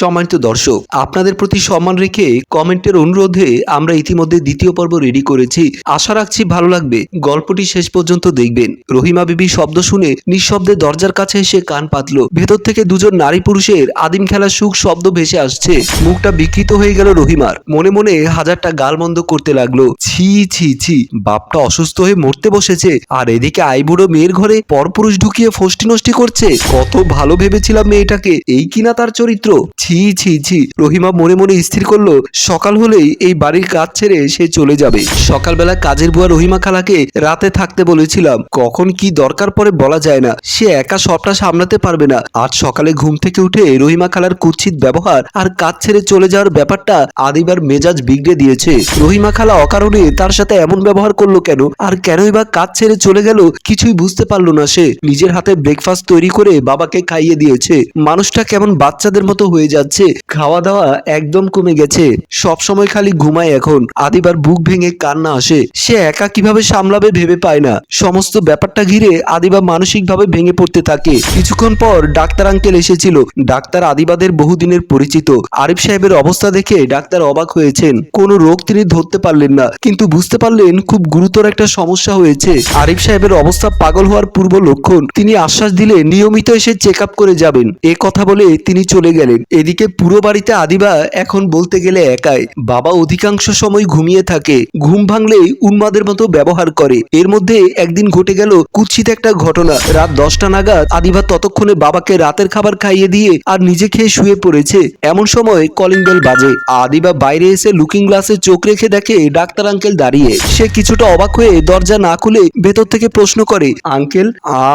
সম্মানিত দর্শক, আপনাদের প্রতি সম্মান রেখে কমেন্টের অনুরোধে আমরা ইতিমধ্যে দ্বিতীয় পর্ব রেডি করেছি। আশা রাখছি ভালো লাগবে। গল্পটি শেষ পর্যন্ত দেখবেন। রহিমা বিবি শব্দ শুনে নিঃশব্দে দরজার কাছে এসে কান পাতলো। ভেতর থেকে দুজন নারী পুরুষের আদিম খেলার সুখ শব্দ ভেসে আসছে। মুখটা বিকৃত হয়ে গেল রহিমার। মনে মনে হাজারটা গালমন্দ করতে লাগল। ছি ছি ছি, বাপটা অসুস্থ হয়ে মরতে বসেছে। আর এদিকে আইবুড়ো মেয়ের ঘরে পরপুরুষ ঢুকিয়ে ফষ্টি নষ্টি করছে। কত ভালো ভেবেছিলাম মেয়েটাকে। এই কিনা তার চরিত্র? ছি ছি ছি। রহিমা মনে মনে স্থির করল, সকাল হলেই এই বাড়ির কাজ ছেড়ে সে চলে যাবে। সকালবেলা কাজের বুয়া রহিমা খালাকে রাতে থাকতে বলেছিলাম, কখন কি দরকার পরে বলা যায় না, সে একা সবটা সামলাতে পারবে না। আজ সকালে ঘুম থেকে উঠে রহিমা খালার কুৎসিত ব্যবহার আর কাজ ছেড়ে চলে যাওয়ার ব্যাপারটা আদিবার মেজাজ বিগড়ে দিয়েছে। রহিমা খালা অকারণে তার সাথে এমন ব্যবহার করল কেন? আর কেনই বা কাজ ছেড়ে চলে গেল, কিছুই বুঝতে পারল না সে। নিজের হাতে ব্রেকফাস্ট তৈরি করে বাবাকে খাইয়ে দিয়েছে। মানুষটা কেমন বাচ্চাদের মতো হয়ে যাচ্ছে খাওয়া দাওয়া একদম কমে গেছে। সব সময় খালি ঘুমায় এখন। আদিবার বুক ভেঙে কান্না আসে। সে একা কীভাবে সামলাবে ভেবে পায় না। সমস্ত ব্যাপারটা ঘিরে আদিবা মানসিকভাবে ভেঙে পড়তে থাকে। কিছুক্ষণ পর ডাক্তার আঙ্কেল এসেছিল। ডাক্তার আদিবাদের বহুদিনের পরিচিত। আরিফ সাহেবের অবস্থা দেখে ডাক্তার অবাক হয়েছেন। কোনো রোগ তিনি ধরতে পারলেন না। কিন্তু বুঝতে পারলেন খুব গুরুতর একটা সমস্যা হয়েছে। আরিফ সাহেবের অবস্থা পাগল হওয়ার পূর্ব লক্ষণ। তিনি আশ্বাস দিলে নিয়মিত এসে চেক করে যাবেন। এ কথা বলে তিনি চলে গেলেন। এদিকে পুরো বাড়িতে আদিবা এখন বলতে গেলে একাই। বাবা অধিকাংশ সময় ঘুমিয়ে থাকে, ঘুম ভাঙলেই উন্মাদের মতো ব্যবহার করে। এর মধ্যে একদিন ঘটে গেল কুৎসিত একটা ঘটনা। রাত দশটা নাগাদ আদিবা ততক্ষণে বাবাকে রাতের খাবার খাইয়ে দিয়ে আর নিজে খেয়ে শুয়ে পড়েছে। এমন সময় কলিং বেল বাজে। আদিবা বাইরে এসে লুকিং গ্লাসে চোখ রেখে দেখে ডাক্তার আঙ্কেল দাঁড়িয়ে। সে কিছুটা অবাক হয়ে দরজা না খুলে ভেতর থেকে প্রশ্ন করে, আঙ্কেল,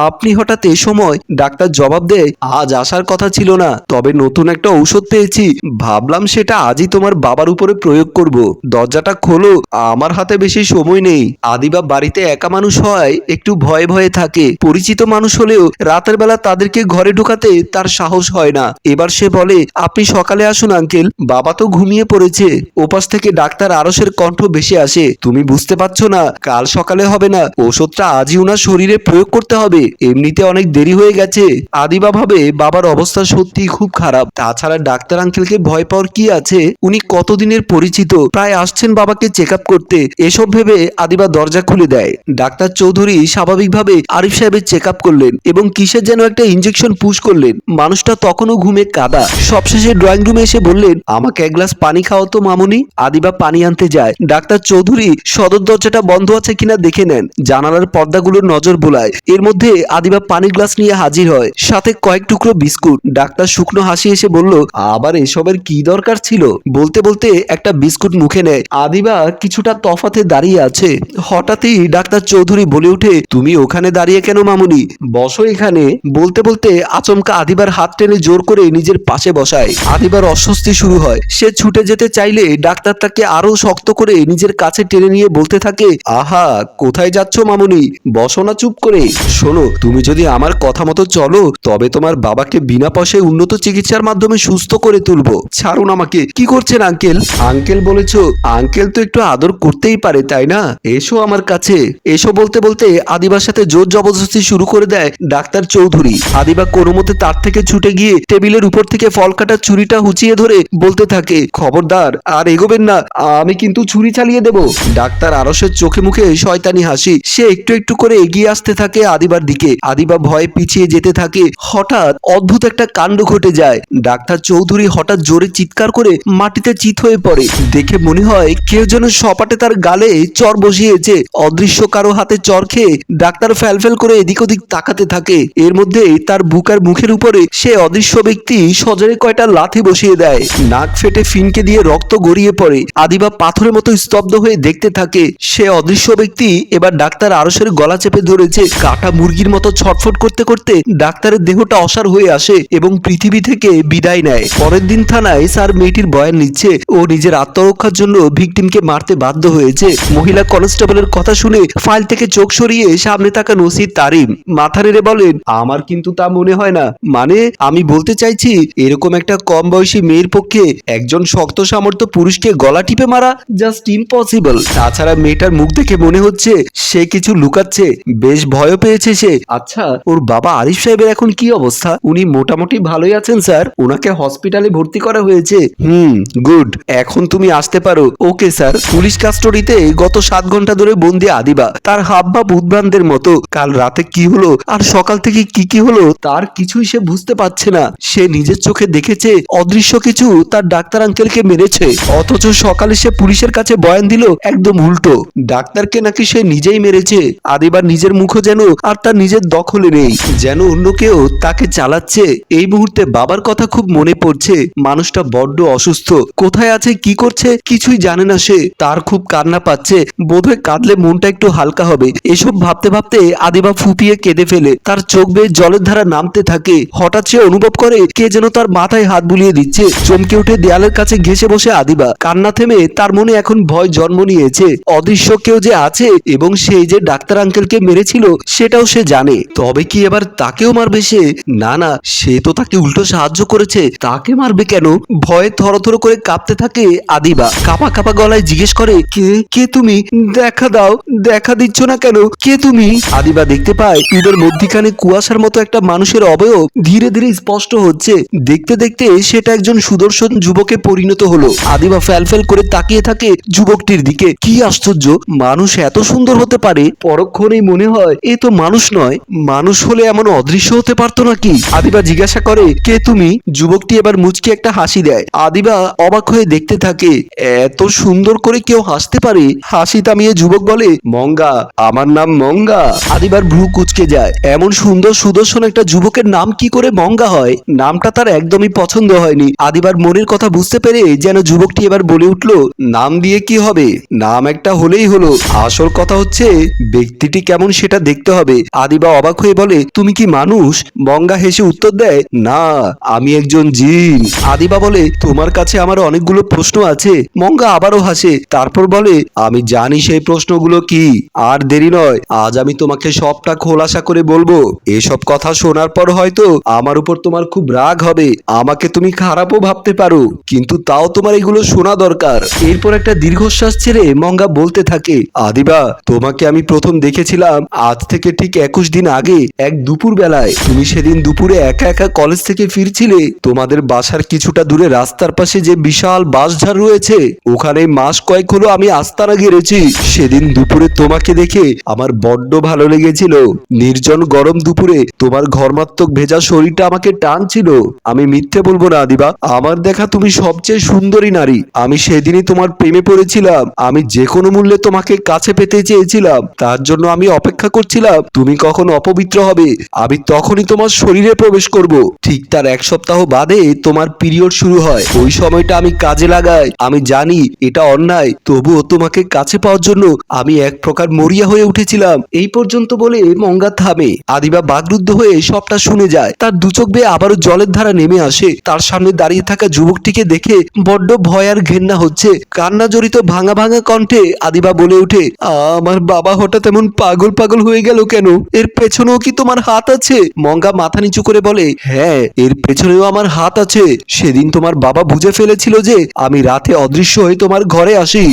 আপনি হঠাৎ এ সময় ডাক্তার জবাব দেয়, আজ আসার কথা ছিল না। তবে নতুন একটা ঔষধ পেয়েছি। ভাবলাম সেটা আজই তোমার বাবার উপরে প্রয়োগ করব। দরজাটা খোলো, আমার হাতে বেশি সময় নেই। আদিবা বাড়িতে একা মানুষ হয়, একটু ভয়ে ভয়ে থাকে। পরিচিত মানুষ হলেও রাতের বেলা তাদেরকে ঘরে ঢোকাতে তার সাহস হয় না। এবার সে বলে, আপনি সকালে আসুন, আঙ্কেল। বাবা তো ঘুমিয়ে পড়েছে। ওপাশ থেকে ডাক্তার আরসের কণ্ঠ ভেসে আসে। তুমি বুঝতে পারছ না, কাল সকালে হবে না। ওষুধটা আজই ওনার শরীরে প্রয়োগ করতে হবে। এমনিতে অনেক দেরি হয়ে গেছে। আদিবা ভাবে, বাবার অবস্থা সত্যি খুব খারাপ। তাছাড়া ডাক্তার আঙ্কেলকে ভয় পাওয়ার কি আছে? উনি কতদিনের পরিচিত? প্রায় আসছেন বাবাকে চেক আপ করতে। এসব ভেবে আদিবা দরজা খুলে দেয়। ডাক্তার চৌধুরী স্বাভাবিকভাবে আরিফ সাহেবের চেক আপ করলেন এবং কিসের যেন একটা ইঞ্জেকশন পুশ করলেন। মানুষটা তখনও ঘুমে কাদা। সবশেষে ড্রয়িং রুমে এসে বললেন, আমাকে এক গ্লাস পানি খাও তো মামুনি। আদিবা পানি আনতে যায়। ডাক্তার চৌধুরী সদর দরজাটা বন্ধ আছে কিনা দেখে নেন। জানালার পর্দাগুলোর নজর বোলায়। এর মধ্যে আদিবা পানির গ্লাস নিয়ে হাজির হয়। সাথে কয়েক টুকরো বিস্কুট। ডাক্তার শুকনো হাসি এসে বলল আবার এসবের কি দরকার ছিল? বলতে বলতে একটা বিস্কুট মুখে নেয়। আদিবা কিছুটা তফাতে দাঁড়িয়ে আছে। হঠাৎই ডাক্তার চৌধুরী বলে উঠে তুমি ওখানে দাঁড়িয়ে কেন মামুনি? বসো এখানে। বলতে বলতে আচমকা আদিবার হাত টেনে জোর করে নিজের পাশে বসায়। আদিবার অস্বস্তি শুরু হয়। সে ছুটে যেতে চাইলে ডাক্তার তাকে আরও শক্ত করে নিজের কাছে টেনে নিয়ে বলতে থাকে, আহা, কোথায় যাচ্ছ মামুনি? বসো না চুপ করে। শোনো, তুমি যদি আমার কথা মতো চলো, তবে তোমার বাবাকে বিনা পয়সায় উন্নত চিকিৎসার মাধ্যমে সুস্থ করে তুলবো। ছাড়ুন আমাকে। কি করছেন আঙ্কেল? আঙ্কেল বলেছ আঙ্কেল তো একটু আদর করতেই পারে তাই না? এসো আমার কাছে। এসো বলতে বলতে আদিবার সাথে জোর জবরদস্তি শুরু করে দেয় ডাক্তার চৌধুরী। আদিবা কোনো মতে তার থেকে ছুটে গিয়ে টেবিলের উপর থেকে ফল কাটার ছুরিটা হুঁচিয়ে ধরে বলতে থাকে খবরদার আর এগোবেন না আমি কিন্তু ছুরি চালিয়ে দেব। ডাক্তার আরসের চোখে মুখে শয়তানি হাসি। সে একটু একটু করে এগিয়ে আসতে থাকে আদিবার দিকে। আদিবা ভয়ে পিছিয়ে যেতে থাকে। হঠাৎ অদ্ভুত একটা কাণ্ড ঘটে যায়। ডাক্তার চৌধুরী হঠাৎ জোরে চিৎকার করে মাটিতে চিত হয়ে পড়ে। দেখে মনে হয় কেউ যেন সপাটে তার গালে চর বসিয়েছে। অদৃশ্য কারও হাতে চর খেয়ে ডাক্তার ফ্যালফেল করে এদিক ওদিক তাকাতে থাকে। এর মধ্যে তার বুক আর মুখের উপরে সে অদৃশ্য ব্যক্তি সজরে কয়টা লাথি বসিয়ে দেয়। নাক ফেটে ফিনকে দিয়ে রক্ত গড়িয়ে পড়ে। আদিবা পাথরের মতো স্তব্ধ হয়ে দেখতে থাকে, সে অদৃশ্য ব্যক্তি এবার ডাক্তার আরসের গলা চেপে ধরেছে। কাটা মুরগির মতো ছটফট করতে করতে ডাক্তারের দেহটা অসার হয়ে আসে এবং পৃথিবী থেকে বিদায় নেয়। পরের দিন থানায় স্যার মেয়েটির বয়ান নিচ্ছে ও নিজের আত্মরক্ষার জন্য ভিকটিমকে মারতে বাধ্য হয়েছে। মহিলা কনস্টেবলের কথা শুনে ফাইল থেকে চোখ সরিয়ে সামনে থাকা নসির তারিম। মাথা নেড়ে বলেন, আমার কিন্তু তা মনে হয় না। মানে আমি বলতে চাইছি, এরকম একটা কম বয়সী মেয়ের পক্ষে একজন শক্ত সামর্থ্য পুরুষকে গলা টিপে মারা জাস্ট ইম্পসিবল তাছাড়া মেয়েটার মুখ দেখে মনে হচ্ছে সে কিছু লুকাচ্ছে। বেশ ভয় পেয়েছে সে। আচ্ছা ওর বাবা আরিফ সাহেবের এখন কি অবস্থা? উনি মোটামুটি ভালোই আছেন, স্যার। ওনাকে হসপিটালে ভর্তি করা হয়েছে। হুম গুড এখন তুমি আসতে পারো। ওকে স্যার পুলিশ কাস্টডিতে গত সাত ঘণ্টা ধরে বন্দি আদিবা। তার হাব ভাব উদ্ভ্রান্তের মতো। কাল রাতে কি হলো? আর সকাল থেকে কি কি হলো? তার কিছুই সে বুঝতে পারছে না। সে নিজের চোখে দেখেছে। অদৃশ্য কিছু তার ডাক্তার আঙ্কেলকে মেরেছে। অথচ সকালে সে পুলিশের কাছে বয়ান দিল, একদম উল্টো। ডাক্তারকে নাকি সে নিজেই মেরেছে। আদিবার নিজের মুখও যেন আর তার নিজের দখলে নেই। যেন অন্য কেউ তাকে চালাচ্ছে। এই মুহূর্তে বাবার কথা খুব মনে পড়ছে, মানুষটা বড্ড অসুস্থ। কোথায় আছে, কি করছে, কিছুই জানে না সে। তার খুব কান্না পাচ্ছে। বোধহয় কাঁদলে মনটা একটু হালকা হবে। এসব ভাবতে ভাবতে আদিবা ফুপিয়ে কেঁদে ফেলে। তার চোখ বেয়ে জলের ধারা নামতে থাকে। হঠাৎ সে অনুভব করে, কে যেন তার মাথায় হাত বুলিয়ে দিচ্ছে। চমকে উঠে দেয়ালের কাছে ঘেসে বসে আদিবা। কান্না থেমে তার মনে এখন ভয় জন্ম নিয়েছে। অদৃশ্য কেউ যে আছে এবং সেই যে ডাক্তার আঙ্কেলকে মেরেছিল, সেটাও সে জানে। তবে কি এবার তাকেও মারবে সে? না না, সে তো তাকে উল্টো সাহায্য করেছে। তাকে মারবে কেন? ভয়ে থরথর করে কাঁপতে থাকে আদিবা। কাপা কাপা গলায় জিজ্ঞেস করে, কে? কে তুমি? দেখা দাও, দেখা দিচ্ছ না কেন? কে তুমি? আদিবা দেখতে পায় টুবের মধ্যিখানে কুয়াশার মতো একটা মানুষের অবয়ব ধীরে ধীরে স্পষ্ট হচ্ছে। দেখতে দেখতে সেটা একজন সুদর্শন যুবকে পরিণত হলো। আদিবা ফ্যালফ্যাল করে তাকিয়ে থাকে যুবকটির দিকে। কি আশ্চর্য! মানুষ এত সুন্দর হতে পারে? পরক্ষণেই মনে হয় এ তো মানুষ নয়। মানুষ হলে এমন অদৃশ্য হতে পারতো নাকি? আদিবা জিজ্ঞাসা করে, কে তুমি? যুবকটি এবার মুচকি একটা হাসি দেয়। আদিবা অবাক হয়ে দেখতে থাকে, এত সুন্দর করে কেউ হাসতে পারে? হাসি থামিয়ে যুবক বলে, মঙ্গা, আমার নাম মঙ্গা। আদিবার ভ্রু কুচকে যায়। এমন সুন্দর সুদর্শন একটা যুবকের নাম কি করে মঙ্গা হয়? নামটা তার একদমই পছন্দ হয়নি। আদিবার মনের কথা বুঝতে পেরে যেন যুবকটি এবার বলে উঠল, নাম দিয়ে কি হবে? নাম একটা হলেই হলো। আসল কথা হচ্ছে, ব্যক্তিটি কেমন সেটা দেখতে হবে। আদিবা অবাক হয়ে বলে, তুমি কি মানুষ? মঙ্গা হেসে উত্তর দেয়, না, আমি একজন জিন। আদিবা বলে, তোমার কাছে আমার অনেকগুলো প্রশ্ন আছে। মঙ্গা আবারও হাসে, তারপর বলে, আমি জানি সেই প্রশ্নগুলো কি। আর দেরি নয়, আজ আমি তোমাকে সবটা খোলাসা করে বলব। এসব কথা শোনার পর হয়তো আমার উপর তোমার খুব রাগ হবে। আমাকে তুমি খারাপও ভাবতে পারো, কিন্তু তাও তোমার এগুলো শোনা দরকার। এরপর একটা দীর্ঘশ্বাস ছেড়ে মঙ্গা বলতে থাকে, আদিবা, তোমাকে আমি প্রথম দেখেছিলাম আজ থেকে ঠিক একুশ দিন আগে, এক দুপুর বেলায় তুমি সেদিন দুপুরে একা একা কলেজ থেকে ফিরছিলে। তোমাদের বাসার কিছুটা দূরে রাস্তার পাশে যে বিশাল বাঁশঝাড় রয়েছে, ওখানে মাস কয়েক হলো আমি আস্তানা গেড়েছি সেদিন দুপুরে তোমাকে দেখে আমার বড্ড ভালো লেগেছিল। নির্জন গরম দুপুরে তোমার ঘরমাত্মক ভেজা শরীরটা আমাকে টানছিল। আমি মিথ্যে বলব না, আদিবা। আমার দেখা তুমি সবচেয়ে সুন্দরী নারী। আমি সেদিনই তোমার প্রেমে পড়েছিলাম। আমি যে কোনো মূল্যে তোমাকে কাছে পেতে চেয়েছিলাম। তার জন্য আমি অপেক্ষা করছিলাম, তুমি কখন অপবিত্র হবে। আমি তখনই তোমার শরীরে প্রবেশ করব। ঠিক তার এক সপ্তাহ বাদে তোমার পিরিয়ড শুরু হয়। ওই সময়টা আমি কাজে লাগাই। আমি জানি এটা অন্যায়। তবুও তোমাকে কাছে পাওয়ার জন্য আমি এক প্রকার মরিয়া হয়ে উঠেছিলাম। এই পর্যন্ত বলে মঙ্গা থামে। আদিবা বাগরুদ্ধ হয়ে সবটা শুনে যায়। তার দুচোখ বেয়ে আবারও জলের ধারা নেমে আসে। তার সামনে দাঁড়িয়ে থাকা যুবকটিকে দেখে বড্ড ভয় আর ঘেন্না হচ্ছে। কান্না জড়িত ভাঙা ভাঙা কণ্ঠে আদিবা বলে ওঠে, আমার বাবা হঠাৎ এমন পাগল পাগল হয়ে গেল কেন? এর পেছনেও কি তোমার হাত আছে? মঙ্গা মাথা নিচু করে বলে হ্যাঁ এর পেছনেও আমার হাত আছে। সেদিন তোমার বাবা বুঝে ফেলেছিল যে আমি রাতে অদৃশ্য হয়ে তোমার ঘরে আসি।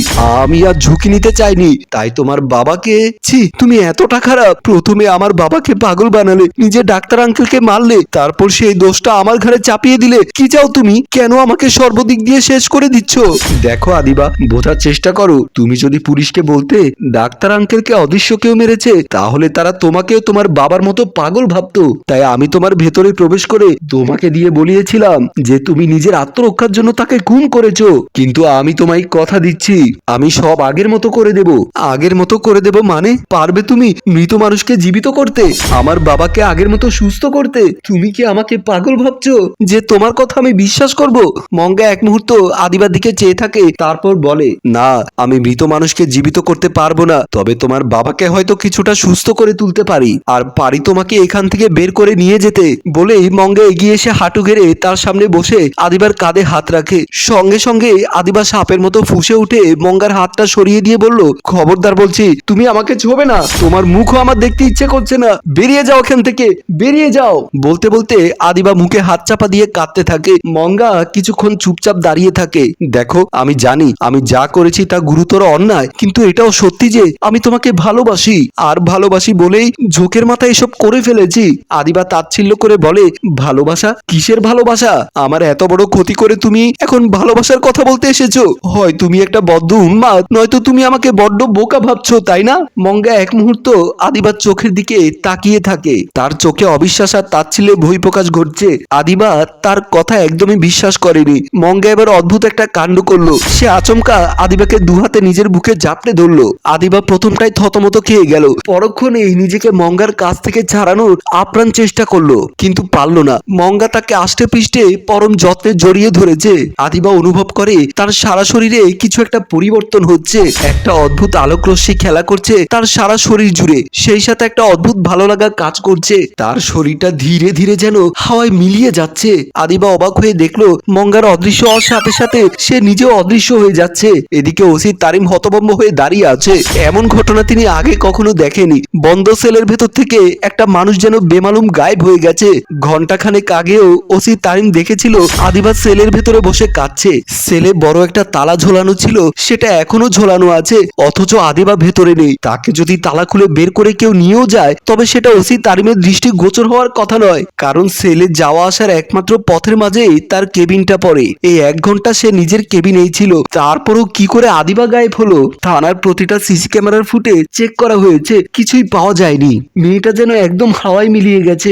আমি আর ঝুঁকি নিতে চাইনি। তাই তোমার বাবাকে ছি, তুমি এতটা খারাপ। প্রথমে আমার বাবাকে পাগল বানালে, নিজে ডাক্তার আঙ্কেলকে মারলে, তারপর সেই দোষটা আমার ঘরে চাপিয়ে দিলে। কি চাও তুমি? কেন আমাকে সর্বদিক দিয়ে শেষ করে দিচ্ছ? দেখো আদিবা, বোঝার চেষ্টা করো। তুমি যদি পুলিশকে বলতে, ডাক্তার আঙ্কেলকে অদৃশ্য কেউ মেরেছে, তাহলে তারা তোমাকেও তোমার বাবার মতো পাগল ভাবতো। তাই আমি তোমার ভেতরে প্রবেশ করে তোমাকে দিয়ে বলিয়েছিলাম যে তুমি নিজের আত্মরক্ষার জন্য তাকে খুন করেছ। কিন্তু আমি তোমায় কথা দিচ্ছি, আমি সব আগের মতো করে দেব। আগের মতো করে দেব মানে? পারবে তুমি মৃত মানুষকে জীবিত করতে, আমার বাবাকে আগের মতো সুস্থ করতে? তুমি কি আমাকে পাগল ভাবছ যে তোমার কথা আমি বিশ্বাস করব? মঙ্গা এক মুহূর্ত আদিবার দিকে চেয়ে থাকে, তারপর বলে, না, আমি মৃত মানুষকে জীবিত করতে পারব না, তবে তোমার বাবাকে হয়তো কিছুটা সুস্থ করে তুলতে পারি। আর পারি তোমাকে এখান থেকে বের করে নিয়ে যেতে। বলেই মঙ্গা এগিয়ে এসে হাঁটু ঘেরে তার সামনে বসে আদিবার কাঁধে হাত রাখে। সঙ্গে সঙ্গে আদিবা সাপের মতো ফুসে উঠে মঙ্গার হাতটা সরিয়ে দিয়ে বলল, খবরদার বলছি, তুমি আমাকে ছোবে না। তোমার মুখও আমার দেখতে ইচ্ছে করছে না। বেরিয়ে যাও এখান থেকে, বেরিয়ে যাও। বলতে বলতে আদিবা মুখে হাত চাপা দিয়ে কাঁদতে থাকে। মঙ্গা কিছুক্ষণ চুপচাপ দাঁড়িয়ে থাকে। দেখো, আমি জানি, আমি যা করেছি তা গুরুতর অন্যায়, কিন্তু এটাও সত্যি যে আমি তোমাকে ভালোবাসি। আর ভালোবাসি বলেই ঝোঁকের মাথায় এসব করে ফেলেছি। আদিবা তাচ্ছিল্য করে বলে, ভালোবাসা কিসের ভালোবাসা? ভালোবাসা? আমার এত বড় ক্ষতি করে তুমি এখন ভালোবাসার কথা বলতে এসেছ। হয় তুমি একটা বদ্ধ উন্মাদ, নয়তো তুমি আমাকে বড্ড বোকা ভাবছ, তাই না? মঙ্গা এক মুহূর্ত আদিবার চোখের দিকে তাকিয়ে থাকে। তার চোখে অবিশ্বাস আর তাচ্ছিল্যে বহিঃপ্রকাশ ঘটছে। আদিবা তার কথা একদমই বিশ্বাস করেনি। মঙ্গা এবার অদ্ভুত একটা কাণ্ড করল। সে আচমকা আদিবাকে দুহাতে নিজের বুকে জাপটে ধরলো। আদিবা প্রথমটাই থতমত খেয়ে গেল। পরক্ষণেই নিজেকে মঙ্গার কাছ থেকে ছাড়ানোর আপ্রাণ চেষ্টা করল, কিন্তু পারল না। মঙ্গা তাকে আষ্টে পৃষ্ঠে পরম যত্নে জড়িয়ে ধরেছে। আদিবা অনুভব করে, তার সারা শরীরে কিছু একটা পরিবর্তন হচ্ছে। একটা অদ্ভুত আলোক রশ্মি খেলা করছে তার সারা শরীর জুড়ে। সেই সাথে একটা অদ্ভুত ভালো লাগা কাজ করছে। তার শরীরটা ধীরে ধীরে যেন হাওয়ায় মিলিয়ে যাচ্ছে। আদিবা অবাক হয়ে দেখল, মঙ্গার অদৃশ্য হওয়ার সাথে সাথে সে নিজেও অদৃশ্য হয়ে যাচ্ছে। এদিকে ওসি তারিম হতভম্ব হয়ে দাঁড়িয়ে আছে। এমন ঘটনা তিনি আগে কখনো দেখেনি। বন্ধ সেলের ভেতর থেকে একটা মানুষ যেন বেমালুম গায়েব হয়ে গেছে। ঘন্টাখানেক আগেও ওসি তারিম দেখেছিল আদিবা সেলের ভেতরে বসে কাঁদছে। সেলে বড় একটা তালা ঝোলানো ছিল, সেটা এখনও ঝোলানো আছে, অথচ আদিবা ভেতরে নেই। তাকে যদি তালা খুলে বের করে কেউ নিয়েও যায়, তবে সেটা ওসি তারিমের দৃষ্টি গোচর হওয়ার কথা নয়। কারণ সেলে যাওয়া আসার একমাত্র পথের মাঝেই তার কেবিনটা পড়ে। এই এক ঘণ্টা সে নিজের কেবিনেই ছিল। তারপরও কি করে আদিবা গায়েব হলো? থানার প্রতিটা সিসি ক্যামেরার ফুটে চেক করা হয়েছে, কিছুই পাওয়া যায়নি। মেয়েটা যেন একদম হাওয়ায় মিলিয়ে গেছে।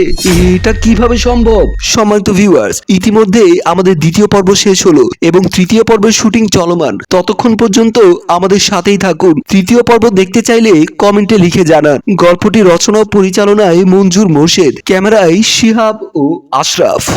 এটা কীভাবে সম্ভব? সম্মানিত ভিউয়ার্স ইতিমধ্যে আমাদের দ্বিতীয় পর্ব শেষ হলো এবং তৃতীয় পর্বের শুটিং চলমান। ততক্ষণ পর্যন্ত আমাদের সাথেই থাকুন। তৃতীয় পর্ব দেখতে চাইলে কমেন্টে লিখে জানান। গল্পটি রচনা ও পরিচালনায় মঞ্জুর মোর্শেদ। ক্যামেরায় শিহাব ও আশরাফ।